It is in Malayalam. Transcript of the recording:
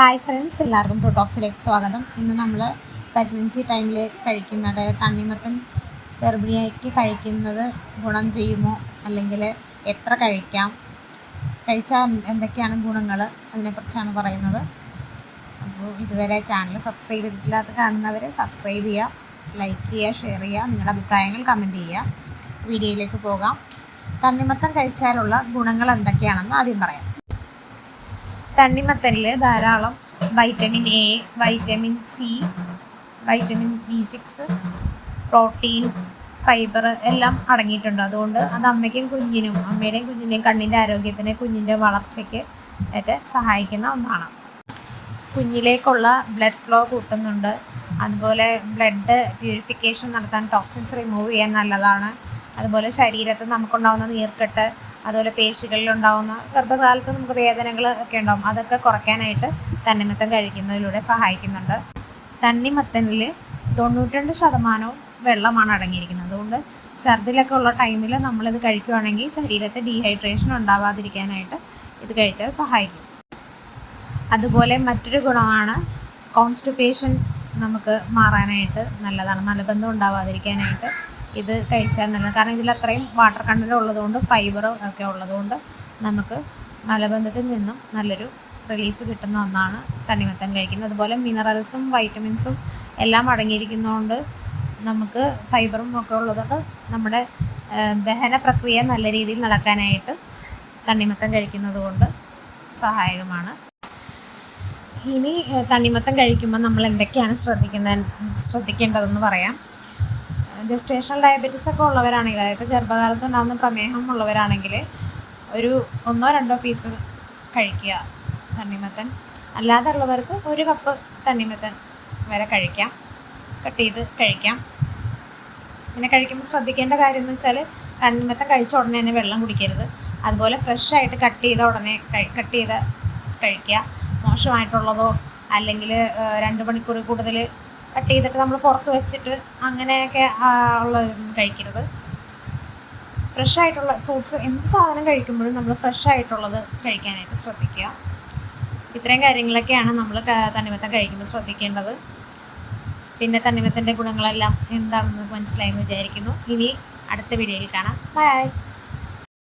ഹായ് ഫ്രണ്ട്സ് എല്ലാവർക്കും ടോക്സിലേക്ക് സ്വാഗതം. ഇന്ന് നമ്മൾ പ്രഗ്നൻസി ടൈമിൽ കഴിക്കുന്നത് തണ്ണിമത്തൻ ഗർഭിണിയായിക്ക് കഴിക്കുന്നത് ഗുണം ചെയ്യുമോ? അല്ലെങ്കിൽ എത്ര കഴിക്കാം? കഴിച്ചാൽ എന്തൊക്കെയാണ് ഗുണങ്ങൾ അതിനെക്കുറിച്ചാണ് പറയുന്നത്. അപ്പോൾ ഇതുവരെ ചാനൽ സബ്സ്ക്രൈബ് ചെയ്തിട്ടില്ലാത്ത കാണുന്നവർ സബ്സ്ക്രൈബ് ചെയ്യുക ലൈക്ക് ചെയ്യുക ഷെയർ ചെയ്യുക നിങ്ങളുടെ അഭിപ്രായങ്ങൾ കമന്റ് ചെയ്യുക വീഡിയോയിലേക്ക് പോകാം. തണ്ണിമത്തം കഴിച്ചാലുള്ള ഗുണങ്ങൾ എന്തൊക്കെയാണെന്ന് ആദ്യം പറയാം. തണ്ണിമത്തനിൽ ധാരാളം vitamin A vitamin C vitamin B six protein fibre എല്ലാം അടങ്ങിയിട്ടുണ്ട്. അതുകൊണ്ട് അത് അമ്മയ്ക്കും കുഞ്ഞിനും അമ്മയുടെയും കുഞ്ഞിന്റെയും കണ്ണിന്റെ ആരോഗ്യത്തിന് കുഞ്ഞിന്റെ വളർച്ചയ്ക്ക് ഒക്കെ സഹായിക്കുന്ന ഒന്നാണ്. കുഞ്ഞിലേക്കുള്ള ബ്ലഡ് ഫ്ലോ കൂട്ടുന്നുണ്ട്. അതുപോലെ ബ്ലഡ് പ്യൂരിഫിക്കേഷൻ നടത്താൻ ടോക്സിൻസ് റിമൂവ് ചെയ്യാൻ നല്ലതാണ്. അതുപോലെ ശരീരത്ത് നമുക്കുണ്ടാകുന്ന നീർക്കെട്ട് അതുപോലെ പേശികളിൽ ഉണ്ടാകുന്ന ഗർഭകാലത്ത് നമുക്ക് വേദനകൾ ഒക്കെ ഉണ്ടാകും അതൊക്കെ കുറയ്ക്കാനായിട്ട് തണ്ണിമത്തൻ കഴിക്കുന്നതിലൂടെ സഹായിക്കുന്നുണ്ട്. തണ്ണിമത്തനിൽ തൊണ്ണൂറ്റിരണ്ട് ശതമാനവും വെള്ളമാണ് അടങ്ങിയിരിക്കുന്നത്. അതുകൊണ്ട് ഛർദിലൊക്കെ ഉള്ള ടൈമിൽ നമ്മളിത് കഴിക്കുകയാണെങ്കിൽ ശരീരത്തെ ഡീഹൈഡ്രേഷൻ ഉണ്ടാവാതിരിക്കാനായിട്ട് ഇത് കഴിച്ചാൽ സഹായിക്കും. അതുപോലെ മറ്റൊരു ഗുണമാണ് കോൺസ്റ്റിപ്പേഷൻ നമുക്ക് മാറാനായിട്ട് നല്ലതാണ്. മലബന്ധം ഉണ്ടാവാതിരിക്കാനായിട്ട് ഇത് കഴിച്ചാൽ നല്ലത് കാരണം ഇതിൽ അത്രയും വാട്ടർ കണ്ടന്റ് ഉള്ളതുകൊണ്ട് ഫൈബറും ഒക്കെ ഉള്ളതുകൊണ്ട് നമുക്ക് മലബന്ധത്തിൽ നിന്നും നല്ലൊരു റിലീഫ് കിട്ടുന്ന ഒന്നാണ് തണ്ണിമത്തൻ കഴിക്കുന്നത്. അതുപോലെ മിനറൽസും വൈറ്റമിൻസും എല്ലാം അടങ്ങിയിരിക്കുന്നതുകൊണ്ട് നമുക്ക് ഫൈബറും ഒക്കെ ഉള്ളതുകൊണ്ട് നമ്മുടെ ദഹന പ്രക്രിയ നല്ല രീതിയിൽ നടക്കാനായിട്ട് തണ്ണിമത്തൻ കഴിക്കുന്നത് കൊണ്ട് സഹായകമാണ്. ഇനി തണ്ണിമത്തം കഴിക്കുമ്പോൾ നമ്മൾ എന്തൊക്കെയാണ് ശ്രദ്ധിക്കുന്ന ശ്രദ്ധിക്കേണ്ടതെന്ന് പറയാം. ജസ്റ്റേഷണൽ ഡയബറ്റീസ് ഒക്കെ ഉള്ളവരാണെങ്കിൽ അതായത് ഗർഭകാലത്ത് ഉണ്ടാകുന്ന പ്രമേഹം ഉള്ളവരാണെങ്കിൽ ഒരു ഒന്നോ രണ്ടോ പീസ് കഴിക്കുക തണ്ണിമത്തൻ. അല്ലാതെ ഉള്ളവർക്ക് ഒരു കപ്പ് തണ്ണിമത്തൻ വരെ കഴിക്കാം. കട്ട് ചെയ്ത് കഴിക്കാം. പിന്നെ കഴിക്കുമ്പോൾ ശ്രദ്ധിക്കേണ്ട കാര്യം എന്ന് വെച്ചാൽ തണ്ണിമത്തൻ കഴിച്ച ഉടനെ തന്നെ വെള്ളം കുടിക്കരുത്. അതുപോലെ ഫ്രഷ് ആയിട്ട് കട്ട് ചെയ്ത ഉടനെ കട്ട് ചെയ്ത് കഴിക്കുക. മോശമായിട്ടുള്ളതോ അല്ലെങ്കിൽ രണ്ട് മണിക്കൂർ കൂടുതൽ കട്ട് ചെയ്തിട്ട് നമ്മൾ പുറത്ത് വെച്ചിട്ട് അങ്ങനെയൊക്കെ ഉള്ള കഴിക്കരുത്. ഫ്രഷ് ആയിട്ടുള്ള ഫ്രൂട്ട്സ് എന്ത് സാധനം കഴിക്കുമ്പോഴും നമ്മൾ ഫ്രഷ് ആയിട്ടുള്ളത് കഴിക്കാനായിട്ട് ശ്രദ്ധിക്കുക. ഇത്രയും കാര്യങ്ങളൊക്കെയാണ് നമ്മൾ തണ്ണിമത്തം കഴിക്കുമ്പോൾ ശ്രദ്ധിക്കേണ്ടത്. പിന്നെ തണ്ണിമത്തന്റെ ഗുണങ്ങളെല്ലാം എന്താണെന്ന് മനസ്സിലായെന്ന് വിചാരിക്കുന്നു. ഇനി അടുത്ത വീഡിയോയിൽ കാണാം. ബൈ